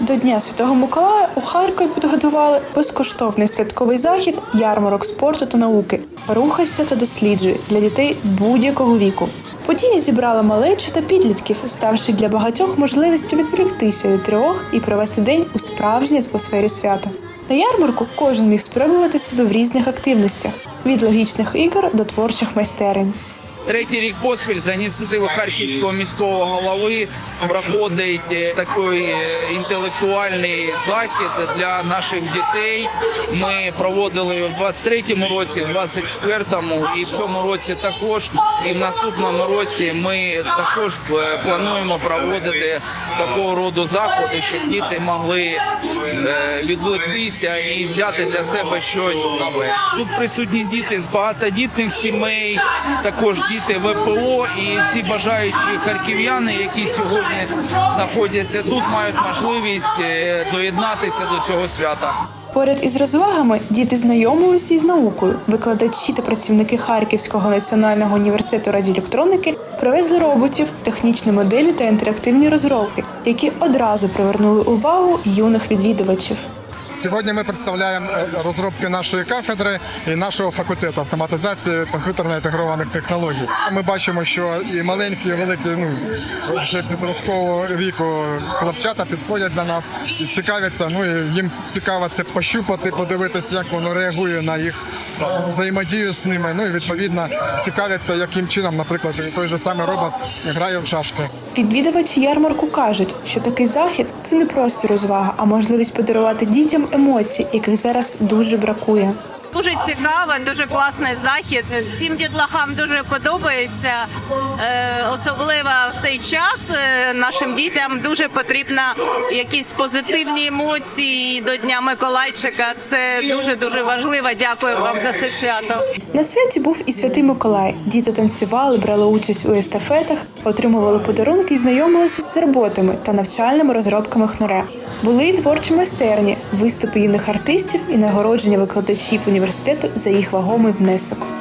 До Дня Святого Миколая у Харкові підготували безкоштовний святковий захід ярмарок спорту та науки. Рухайся та досліджуй для дітей будь-якого віку. Подія зібрала малечу та підлітків, ставши для багатьох можливістю відволіктися від тривог і провести день у справжній атмосфері свята. На ярмарку кожен міг спробувати себе в різних активностях від логічних ігор до творчих майстерень. Третій рік поспіль за ініціативи харківського міського голови проходить е, такий е, інтелектуальний захід для наших дітей. Ми проводили в 23-му році, в 24-му і в цьому році також. І в наступному році ми також е, плануємо проводити такого роду заходи, щоб діти могли відволіктися і взяти для себе щось нове. Тут присутні діти з багатодітних сімей, також діти ВПО і всі бажаючі харків'яни, які сьогодні знаходяться тут, мають можливість е, доєднатися до цього свята. Поряд із розвагами діти знайомилися із наукою. Викладачі та працівники Харківського національного університету радіоелектроніки привезли роботів, технічні моделі та інтерактивні розробки, які одразу привернули увагу юних відвідувачів. Сьогодні ми представляємо е, розробки нашої кафедри і нашого факультету автоматизації комп'ютерно інтегрованих технологій. Ми бачимо, що і маленькі, і великі, ну вже підросткового віку хлопчата підходять до нас і цікавляться. Ну і їм цікаво це пощупати, подивитися, як воно реагує на їх взаємодію з ними. Ну і відповідно цікавляться, яким чином, наприклад, той же самий робот грає в шашки. Відвідувачі ярмарку кажуть, що такий захід це не просто розвага, а можливість подарувати дітям емоції, яких зараз дуже бракує. Дуже цікаво, дуже класний захід. Всім дітлахам дуже подобається. Е, Особливо в цей час е, нашим дітям дуже потрібно якісь позитивні емоції до Дня Миколайчика. Це дуже дуже важливо. Дякую вам за це свято. На святі був і святий Миколай. Діти танцювали, брали участь у естафетах, отримували подарунки і знайомилися з роботами та навчальними розробками хноре. Були і творчі майстерні, виступи юних артистів і нагородження викладачів університету за їх вагомий внесок.